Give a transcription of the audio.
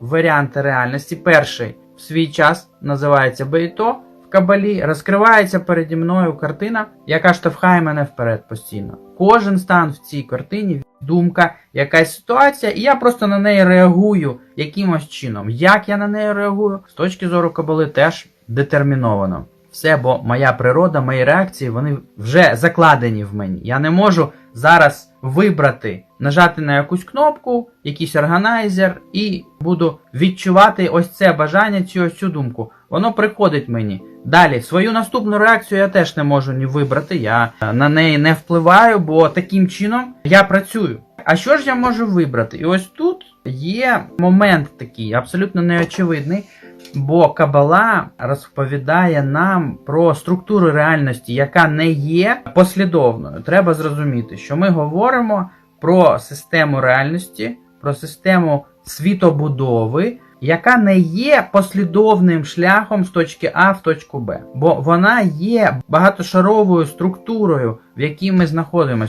варіанти реальності. Перший в свій час називається Бейто в Кабалі. Розкривається переді мною картина, яка штовхає мене вперед постійно. Кожен стан в цій картині думка, якась ситуація, і я просто на неї реагую якимось чином. Як я на неї реагую, з точки зору Кабали теж детерміновано. Все, бо моя природа, мої реакції, вони вже закладені в мені. Я не можу зараз вибрати, нажати на якусь кнопку, якийсь органайзер, і буду відчувати ось це бажання, цю ось цю думку. Воно приходить мені. Далі, свою наступну реакцію я теж не можу ні вибрати, я е, на неї не впливаю, бо таким чином я працюю. А що ж я можу вибрати? І ось тут є момент такий, абсолютно неочевидний. Бо Кабала розповідає нам про структуру реальності, яка не є послідовною. Треба зрозуміти, що ми говоримо про систему реальності, про систему світобудови, яка не є послідовним шляхом з точки А в точку Б. Бо вона є багатошаровою структурою, в якій ми знаходимося.